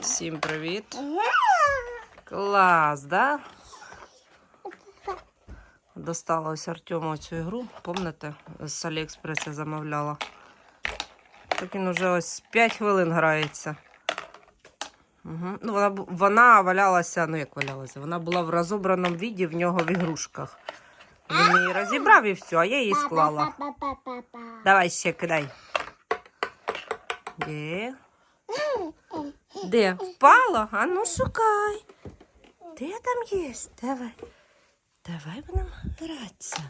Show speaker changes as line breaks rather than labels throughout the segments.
Всім привіт. Клас, да? Достала ось Артему цю ігру. Помните, з Аліекспреса замовляла. Так він уже ось 5 хвилин грається. Угу. Ну, вона, вона валялася, ну як валялася, вона була в розобраному віді в нього в ігрушках. Він її розібрав і все, а я її склала. Давай ще кидай. Де? Де? Впала? А ну шукай. Де там є? Давай. Давай будемо гратися.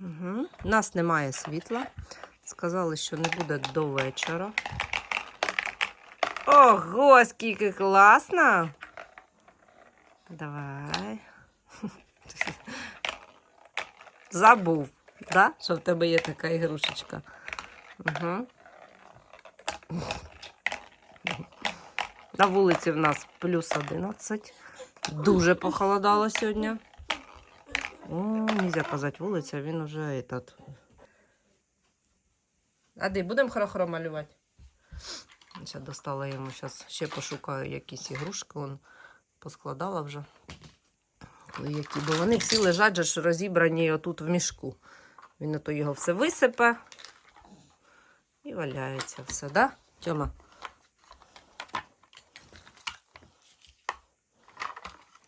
Угу. У нас немає світла. Сказали, що не буде до вечора. Ого, скільки класно. Давай. Забув, да? що в тебе є така ігрушечка. Угу. На вулиці в нас плюс 11. Дуже похолодало сьогодні. О, нельзя казати вулиця, він уже этот. Ади, будемо хоро-хоро малювати. Ще достала йому, зараз ще пошукаю якісь ігрушки. Он поскладала вже. Які, бо вони всі лежать ж розібрані отут в мішку. Він ото його все висипе і валяється все, да? Тьома?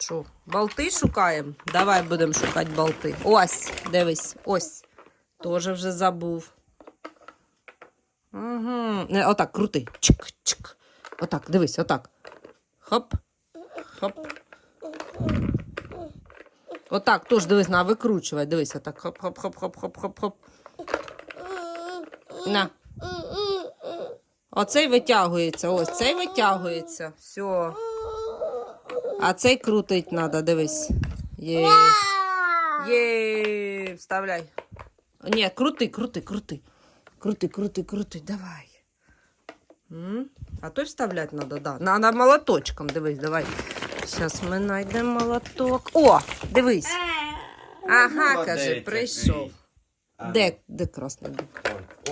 Що, болти шукаємо? Давай будемо шукати болти. Ось, дивись, ось. Тоже вже забув. Угу. Не, отак, крути. Чик, чик. Отак, дивись, отак. Хоп. Хоп. Отак, тож дивись, на, викручувай. Дивись, отак. Хоп, хоп, хоп, хоп, хоп, хоп, хоп. На. Оцей витягується. Ось цей витягується. Все. А цей крутить треба, дивись. Є. Є. Вставляй. Ні, крути, крути, крути. Крути, крути, крути, давай. М? А той вставляти треба, да. Надо молоточком, дивись, давай. Зараз ми знайдемо молоток. О, дивись. Ага,
Молодець
каже, прийшов.
А,
Де, де красний?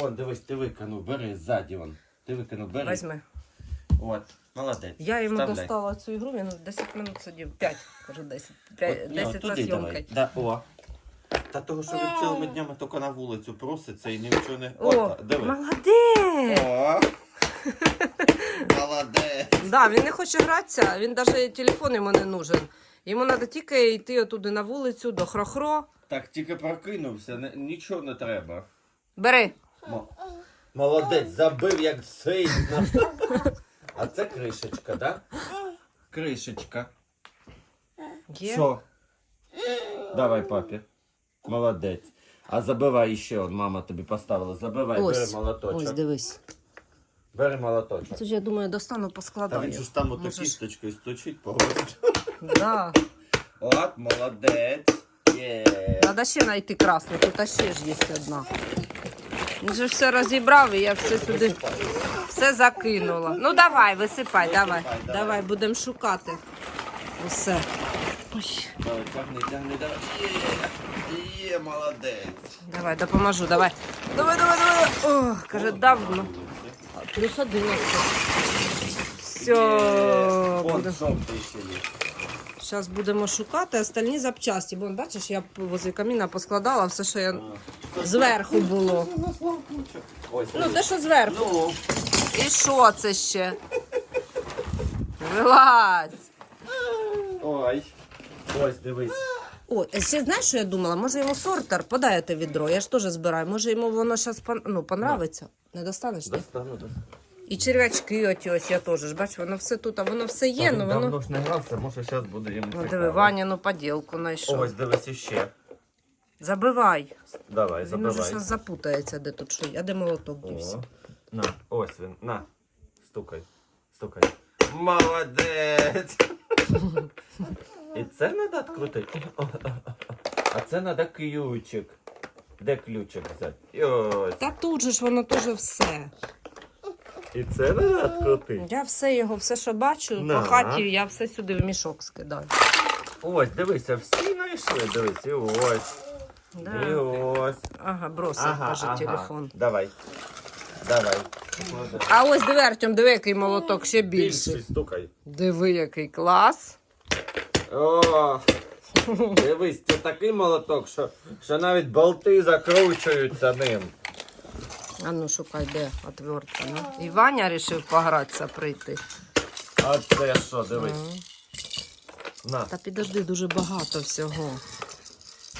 О, дивись, ти викинув, бери ззаді вон. Ти викинув, бери.
Возьми.
От, молодець.
Я йому
Вставляй.
достала цю ігру, він 10 минут сидів. 5, кажу 10. 5, 10
от
за
туди Да, о. Та того, що він цілими днями тільки на вулицю проситься і нічого не...
О,
От, диви.
молодець!
О, молодець.
Да, він не хоче гратися, він навіть телефон йому не нужен. Йому треба тільки йти отуди на вулицю до хро-хро.
Так, тільки прокинувся, не- нічого не треба.
Бери.
Мо- Молодець, забив як сильно. А це кришечка, да? Кришечка.
Є.
Що? Давай, папі. Молодець. А забивай ще, от мама тобі поставила. Забивай, бери
Ось,
молоточок.
ось, дивись.
Бери молоточок.
Це ж я думаю, достану,
Та
поскладаю.
він же ж там ото
Може ж-
кісточкою стучить по гостю.
Да.
От, молодець. Є.
Треба ще знайти красну, тут ще ж є одна. Він же все розібрав і я все сюди все закинула. Ну давай, висипай, давай.
давай.
Будемо шукати. Усе. Ой,
Давай, тягни, тягни, давай. Є. Є, молодець.
давай, допоможу, давай. Давай, давай, давай. О, каже, давно. Плюс 11. Все,
Вон жовтий ще є.
Зараз будемо шукати остальні запчасті. Бо бачиш, я возле каміна поскладала все, що я зверху було. Ну, те, що зверху.
Ну,
І що це ще? Вилазь.
ой. Ось, дивись.
О, ще знаєш, що я думала? Може йому сортер, подай те відро, я ж теж збираю. Може йому воно зараз ну, понравиться. Не достанеш? Ні?
Достану, достану.
І черв'ячки оті ось я теж. ж, Бач, воно все тут, а воно все є, ну
Давно
воно.
ж не грався, може зараз буде йому
Ну, диви,
цікаво.
Ваніну поділку знайшов.
Ось, дивись іще.
Забивай.
Давай,
Він уже
забивай.
зараз запутається, де тут що. є. А де молоток дівся?
О, на, ось він, на. Стукай, стукай. Молодець! І це треба відкрутити. А це треба ключик. Де ключик взяти? І ось.
Та тут же ж воно теж все.
І це треба відкрутити.
Я все його, все, що бачу,
На.
по хаті, я все сюди в мішок скидаю.
Ось, дивися, всі знайшли, дивись, і ось. І ось.
Ага, бросив, каже, телефон.
Давай. Давай.
А ось диви, Артем, диви, який молоток ще більший.
Більший, стукай.
Диви, який клас.
О, дивись, це такий молоток, що, що навіть болти закручуються ним.
А ну шукай, де отвертка. Ну. І Ваня вирішив погратися прийти.
А це що, дивись.
Ага.
На.
Та підожди, дуже багато всього.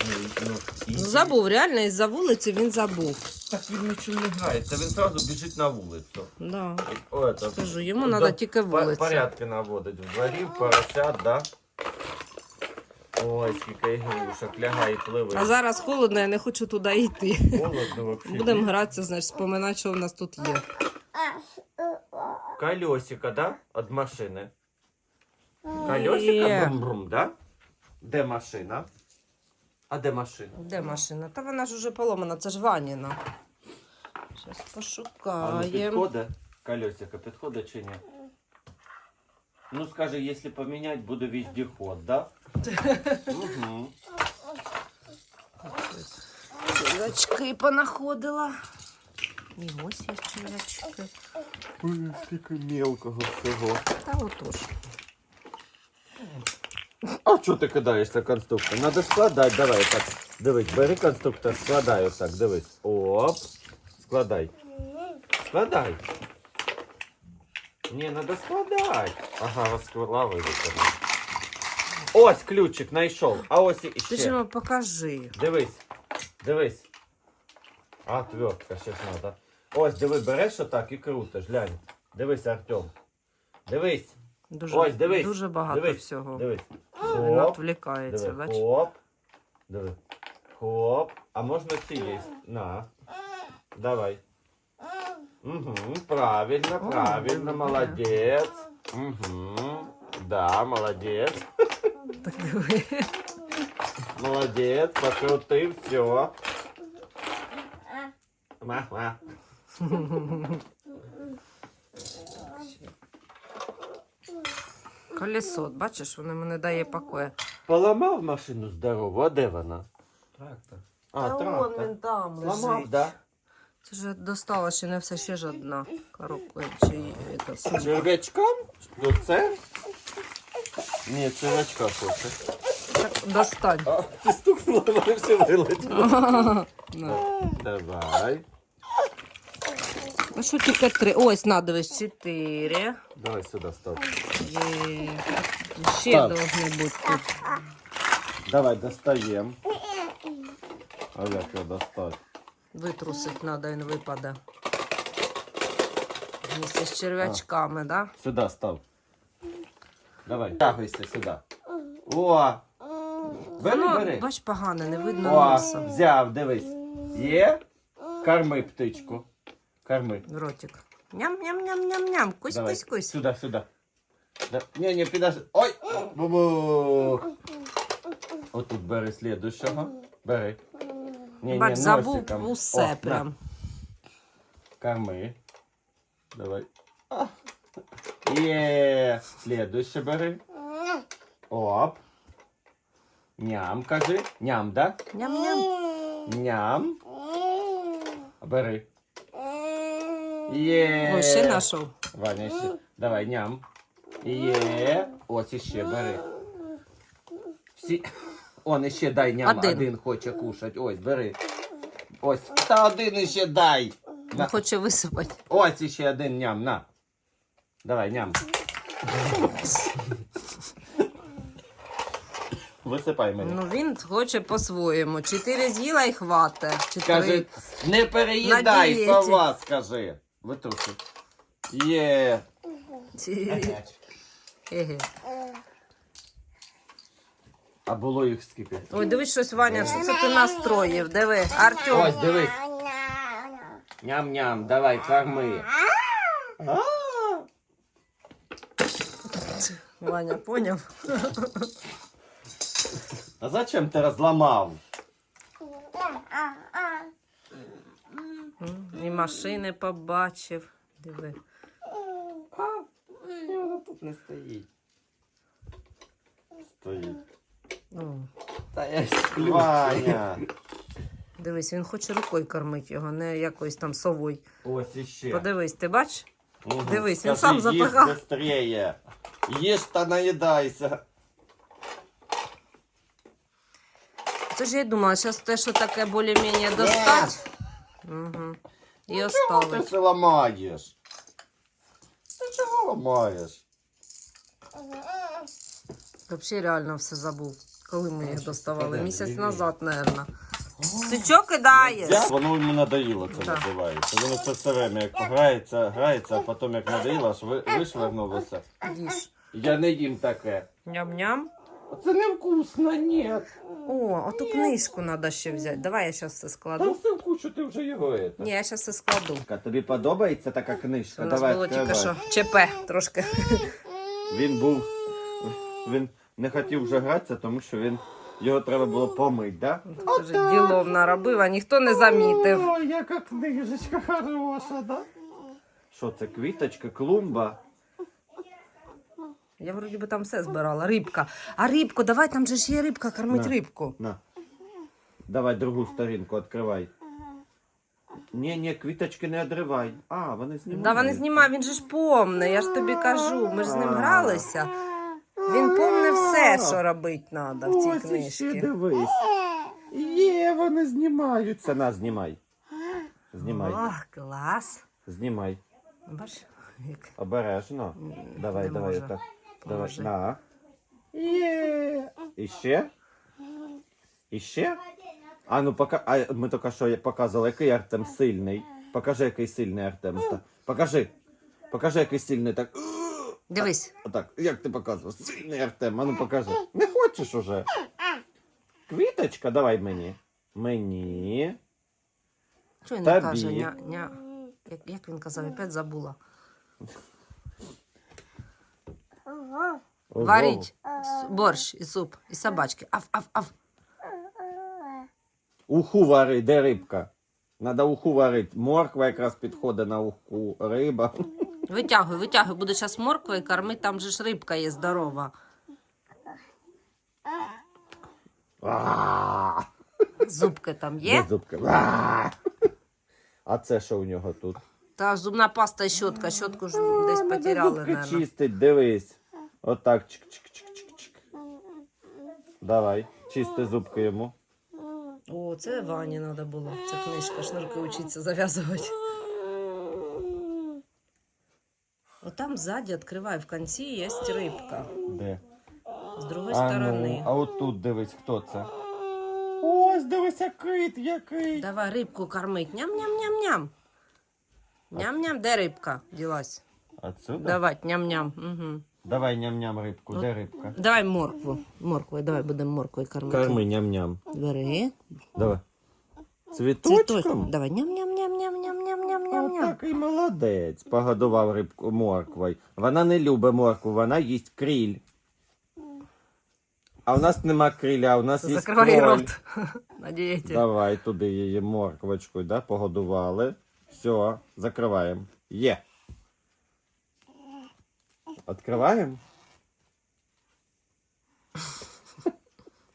Ну, ну, і-
Ну забув, реально із-за вулиці він забув.
Так він нічим не грається, він одразу біжить на вулицю.
Да.
О, це,
Скажу, йому треба тільки вулиця.
Порядки наводить в дворі, поросят, да? Ой, скільки ігрушок, лягай і пливи.
А зараз холодно, я не хочу туди йти.
Холодно вообще.
Будемо гратися, значить, споминати, що в нас тут є.
Колесико, да? От машини. Колесико, брум-брум, да? Де машина? А де машина?
Де машина? Та вона ж уже поломана, це ж Ваніна. Зараз
А ну підходить? Колесико підходить чи ні? Ну скажи, якщо поміняти, буде вездеход, да? Угу.
Понаходила. І ось є червячки.
Ой, скільки мелкого всього.
Та отож.
А що ти кидаєшся конструктор? Надо складати, давай так. Дивись, бери конструктор, складай отак, дивись. Оп. Складай. Складай. Ні, надо складати. Ага, розклала виконав. Ось ключик знайшов. А ось і
Ти ж йому покажи.
Дивись. Дивись. А, твертка, ще надо. Ось, диви, береш отак і крутиш, глянь. Дивись, Артем. Дивись,
Дуже,
Ось, дивись,
дуже багато
дивись,
всього.
дивись.
Він
Хоп.
відвлікається,
Диви,
бачиш?
хоп. Диви. Хоп. А можна ці є? На. Давай. Угу, правильно, правильно, молодець. Угу. Да, молодець.
Так диви.
Молодець, покрутив, все. Ма-ма.
Колесо, бачиш, воно мені дає покою.
Поламав машину здорову, а де вона? Трактор. А,
Та вон
трактор.
він там
Ламав,
лежить.
да?
Це ж достала ще не все, ще ж одна коробка. Чи це.
Червячком? Ну це? Ні, червячка хоче.
Так, достань.
А, ти стукнула, вони все вилетіло.
На.
Давай.
Ну що тільки три? Ось, на, дивись, чотири.
Давай сюди став.
Є. Ще
Став.
должно бути тут.
Давай достаємо. А як його достати?
Витрусить треба, він випаде. Вместе з червячками, так? Да?
Сюди став. Давай. Тягайся сюди. О! Бери, бери.
бач, погано, не видно
О,
носа.
взяв, дивись. Є? Корми птичку. Корми.
В ротик. Ням-ням-ням-ням-ням. Кусь,
Давай.
кусь, кусь.
Сюди, сюди. Да. Ні, ні, підожди. Ой! Бу-бу! Отут бери слідущого. Бери. Ні,
Бач,
ні,
забув
носиком.
усе
на.
прям.
Корми. Давай. А. Є. Слідуще бери. Оп. Ням, кажи. Ням, да?
Ням-ням.
Ням. Бери. Є.
Ось ще.
Ваня ще. Давай, ням. Є. Ось іще бери. Всі. Он іще дай ням.
Один.
Один, хоче кушать. Ось, бери. Ось. Та один іще дай. На.
хоче висипати.
Ось іще один ням. На. Давай, ням. Висипай мені.
Ну він хоче по-своєму. Чотири з'їла і хвате.
Скажи, не
На
переїдай,
дієті.
сова, скажи. Витруши. Є.
Еге.
А було їх скільки?
Ой, дивись щось, Ваня, що це ти настроїв? Диви, Артем.
Ось, дивись. Ням-ням, давай, корми. А,
Ваня, поняв?
А зачем ти розламав?
М, І машини побачив. Диви.
А, тут не стоїть. Стоїть.
О,
Та я сплю. Ваня.
Дивись, він хоче рукою кормити його, не якоюсь там совою.
Ось іще.
Подивись, ти бачиш?
Мгм.
Дивись, він
Скажи,
сам
їж
запихав.
быстрее. Їж та наїдайся.
Це ж я думала, зараз те, що таке більш-менш достать. Угу. І
Чого ти
оставить.
ламаєш? Ти чого ламаєш?
Взагалі реально все забув. Коли ми їх доставали? Місяць назад, мабуть. Ти чого кидаєш?
Воно йому надоїло, це називається. Воно це все время як грається, грається, а потім як надоїло, аж ви- вишвернулося.
Їж.
Я не їм таке.
Ням-ням.
Це невкусно, ні.
О, а ту книжку треба ще взяти. Давай я зараз все
Та
складу.
все вкушу, ти вже його. это.
Ні, я зараз все складу.
Тобі подобається така книжка?
У нас
Давай
було тільки що
відкривай.
ЧП трошки.
Він був. Він не хотів вже гратися, тому що він. Його треба було помити, да?
Каже, ділов наробив, а ніхто не замітив.
О, яка книжечка хороша, да? Що це, квіточка, клумба?
Я вроді би там все збирала. Рибка. А рибку, давай, там же ж є рибка, кормить
На.
рибку.
На. Давай другу сторінку відкривай. Ні, ні, квіточки не відривай. А, вони знімають.
Да, вони знімають, він же ж помне, я ж тобі кажу. Ми ж з ним гралися. Він помне все, що робити треба в цій
Ось іще
книжці.
дивись. Є, вони знімаються. На, знімай. Знімай.
О, клас.
Знімай.
Як
Обережно. Давай,
не
давай,
може.
отак. Давай, на. Є. Іще? Іще? А ну пока. А ми тільки що показували, який Артем сильний. Покажи, який сильний Артем. Та- Покажи. Покажи, який сильний. Так.
Дивись,
Отак. Як ти показував? Сильний Артем. А ну покажи. Не хочеш уже. Квіточка, давай мені. Мені.
що він не
Тобі.
каже, ня, ня. Як, як він казав, опять забула. Варить с- борщ і суп, і собачки. Ав, ав, ав.
Уху вари, де рибка? Надо уху варити. Морква якраз підходить на уху. Риба.
Витягуй, витягуй, буду зараз морквою кормити, там же ж рибка є здорова.
А,
Зубки там є.
зубки? А. А це що у нього тут?
Та зубна паста і щотка. Щотку ж десь потеряли,
зубки
наверное.
чистить, дивись. Отак. Чик-чик-чик-чик-чик. Давай, чисти зубки йому.
О, це Вані треба було. Це книжка, шнурки учиться зав'язувати. Отам ззаді відкривай, в кінці є рибка.
Де?
З другої
А,
сторони.
ну, а от тут дивись, хто це? Ось дивися, кит який.
Давай рибку кормить. Ням-ням-ням-ням. Ням-ням, де рибка ділась?
Отсюда?
Давай, ням-ням. Угу.
Давай ням-ням рибку,
Ну,
де рибка?
Давай моркву. Морквою, давай будемо морквою кормити.
Корми ням-ням.
Бери.
Давай. Цвіточком?
Цвіточком. Давай. Ням-ням-ням-ням-ням-ням-ням-ням.
Такий молодець. Погодував рибку морквою. Вона не любить моркву, вона їсть кріль. А у нас нема криля, а у нас є
Закривай
кроль.
рот. На дієті.
Давай туди її морквочкою, да, погодували. Все, закриваємо. Є. Відкриваємо?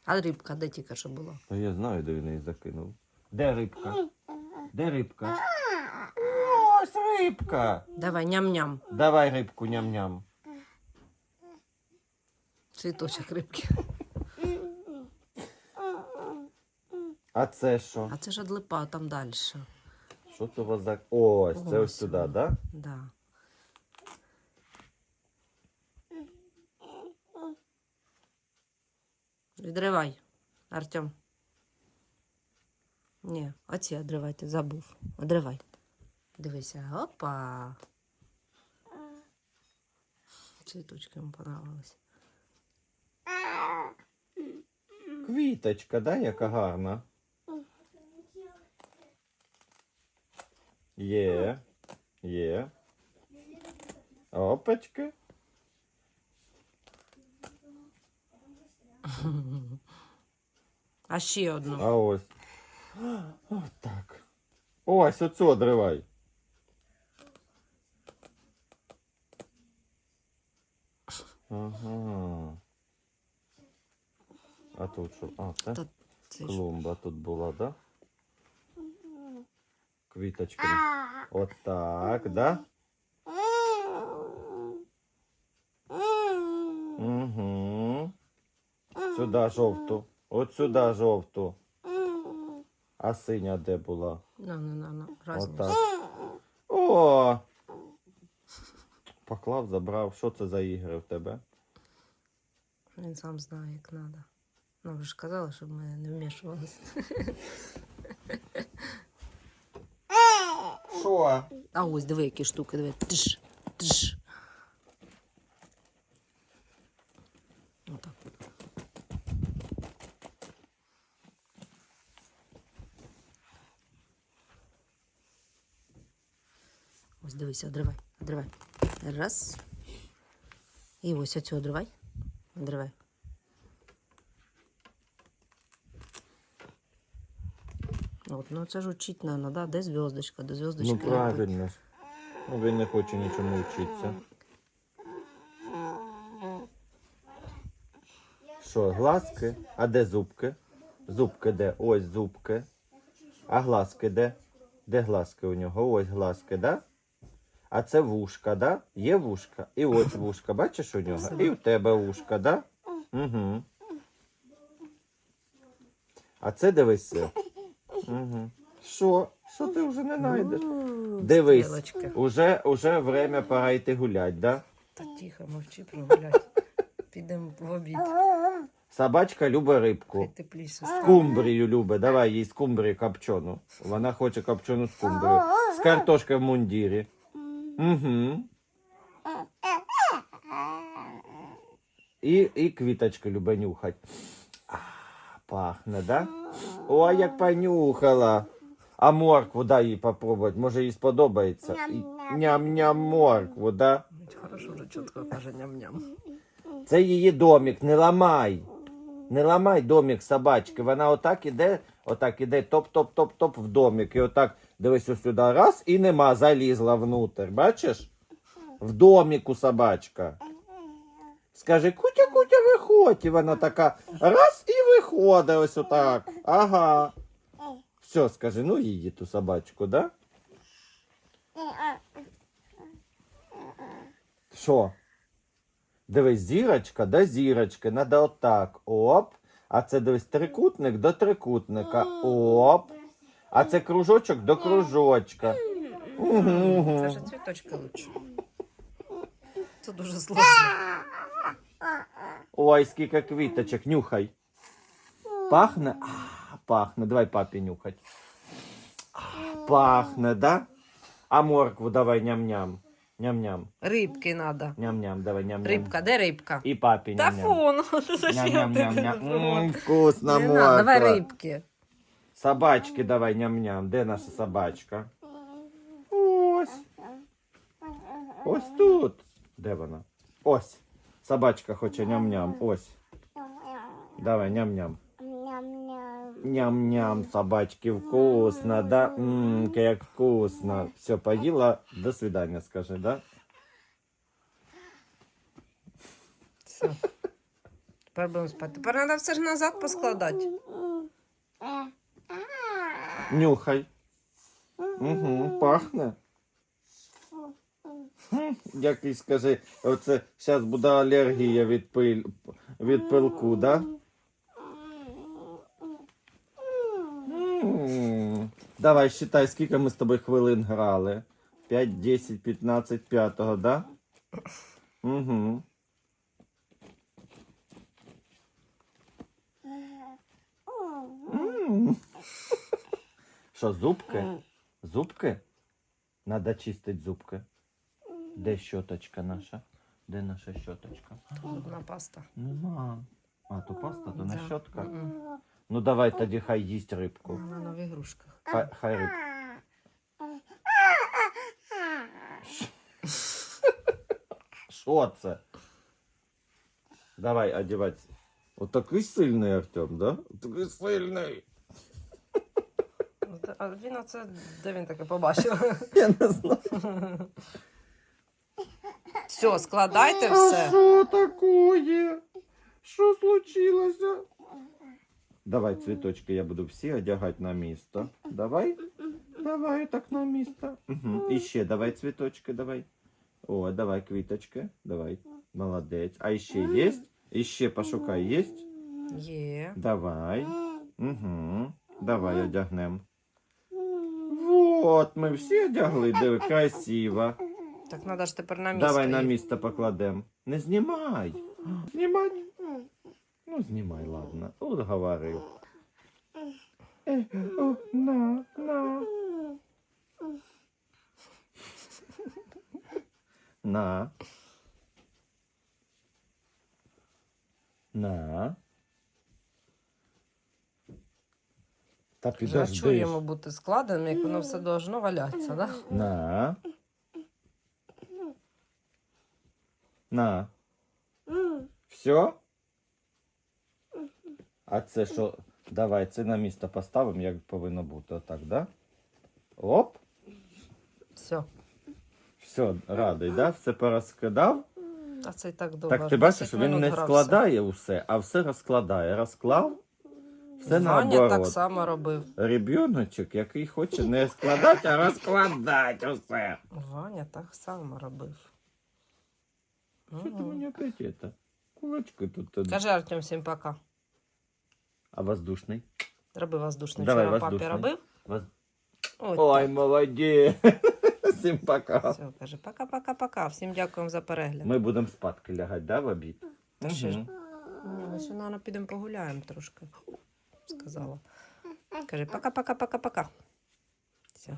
А рибка, де тільки що була?
Та я знаю, де він її закинув. Де рибка? Де рибка? Ось рибка.
Давай, ням-ням.
Давай рибку ням-ням.
Цвіточок рибки.
А це що?
А це ж одлипа там далі.
Що це у вас за. Ось, це ось сюди,
воно.
да?
Да. Відривай, Артем. Ні, оці відривайте, забув. Відривай. Дивися, опа. Цвіточки йому понравились.
Квіточка, да, яка гарна. Є. Є. Опачки.
А ще одну.
А ось. Ось так. Ось оцю одривай. Ага. А тут що? А, це
Та Це ж
клумба тут була, да? Квіточки. Отак, да? Угу. Сюди жовту. От сюди жовту. А синя де була?
На, на, на, на.
Отак. О! Поклав, забрав. Що це за ігри в тебе?
Він сам знає, як треба. Ну, ви ж казали, щоб ми не вмішувалися.
Що?
А ось диви, які штуки, диви. Тш, тш. Ось дивися, одривай, одривай. Раз. І ось оцю одривай. Одривай. От, ну це ж учить надо, да? Де зв'язочка? До зв'язочки.
Ну правильно. Ну, він не хоче нічому вчитися. Що, глазки? А де зубки? Зубки де? Ось зубки. А глазки де? Де глазки у нього? Ось глазки, да? А це вушка, да? Є вушка. І ось вушка, бачиш у нього? І в тебе вушка, да? Угу. А це дивися. Угу. Що? Що ти вже не знайдеш? Дивись,
стрілочки.
уже, уже время пора йти гулять, да?
Та тихо, мовчи прогулять. Підемо в обід.
Собачка любить рибку.
Тепліше стане.
Скумбрію любить. Давай їй скумбрію копчену. Вона хоче копчену скумбрію. З картошкою в мундірі. Угу. І, і квіточки любить нюхать. А, Пахне, да? Ой, як понюхала. А моркву дай їй попробувати. Може їй сподобається. Ням-ням моркву, да?
Хорошо, вже чітко каже ням-ням.
Це її домик, не ламай. Не ламай домик собачки. Вона отак іде, отак іде, топ-топ-топ-топ в домик. І отак дивись ось сюди раз і нема, залізла внутрь. Бачиш? В доміку собачка. Скажи, кутя, кутя, виходь. І вона така раз і виходить ось отак. Ага. Все, скажи, ну їдь ту собачку, да? Що? Дивись, зірочка до зірочки, надо отак. Оп. А це дивись трикутник до трикутника. Оп. А це кружочок до кружочка. Угу.
Це ж цвіточки лучше. Це дуже сложно.
Ой, скільки квіточок, нюхай. Пахне? А, пахне. Давай папі нюхать. А, Пахне, да? А моркву давай ням-ням. Ням-ням.
Рибки треба.
Ням-ням, давай ням-ням.
Рибка, де рибка?
І папі
Та
ням-ням.
фон, зачем ти
Ням-ням-ням-ням. М,
Не
Вкусна
надо, Давай
морква.
рибки.
Собачки давай ням-ням. Де наша собачка? Ось. Ось тут. Де вона? Ось. Собачка хоче ням-ням. Ось. Давай ням-ням. Ням-ням, собачки, вкусно, да? Ммм, як вкусно. Все, поїла, до свидания, скажи, да?
Все. Тепер будемо спати. Тепер треба все ж назад поскладати.
Нюхай. Угу, пахне. Який скажи, оце зараз буде алергія від, пиль, від пилку, да? Давай, считай, скільки ми з тобою хвилин грали. 5, 10, 15, 5, да? Угу. М. Що, зубки? Зубки? Надо чистить зубки. Де щоточка наша? Де наша щоточка?
Зубна паста.
Нема. А, то паста, то не
Да.
щотка.
Мгм.
Ну давай тоді хай їсть рибку.
Вона на ігрушках.
Хай, хай рибку. Що це? Давай одіватися. Отакий сильний Артем, да? Такий сильний.
А він оце, де він таке побачив?
Я не знаю.
Все, складайте
А
все.
що такое? Що случилося? Давай цвіточки я буду всі одягати на місто. Давай. Давай так на місце. Угу. І ще давай цвіточки, давай. О, давай квіточки. Давай. Молодець. А ще є? І ще пошукай, є?
Є.
Давай. Угу. Давай одягнем. Вот, ми всі одягли, диви, красиво.
Так треба ж тепер на місце.
Давай на місце покладем. Не знімай. Знімай. Ну, знімай, ладно. От говорив. Е, о, на, на. На. На. Та підожди.
чую йому бути складеним, як воно все должно валятися, да?
На. На. Все? А це що? Давай, це на місце поставимо, як повинно бути. Отак, да? Оп.
Все.
Все, радий, да? Все порозкидав.
А це і так довго.
Так ти бачиш,
10
він
минут
не
грався.
складає усе, а все розкладає. Розклав, все
Ваня так
наоборот.
само робив.
Ребіночок, який хоче не складати, а розкладати усе.
Ваня так само робив.
Що ти
Мгм.
мені опять это? Кулачки тут.
Кажи Артем всім пока.
А воздушний?
Роби воздушний.
Давай,
Вчора папі
воздушний.
робив?
Воз...
Ой,
Ой, молодець. Всім пока.
Все, каже, пока-пока-пока. Всім дякуємо за перегляд.
Ми будемо спадки лягати, да, в обід?
Та ще ж-
Мгм.
Ні, Ми ще, підемо погуляємо трошки. Сказала. Кажи пока-пока-пока-пока. Все.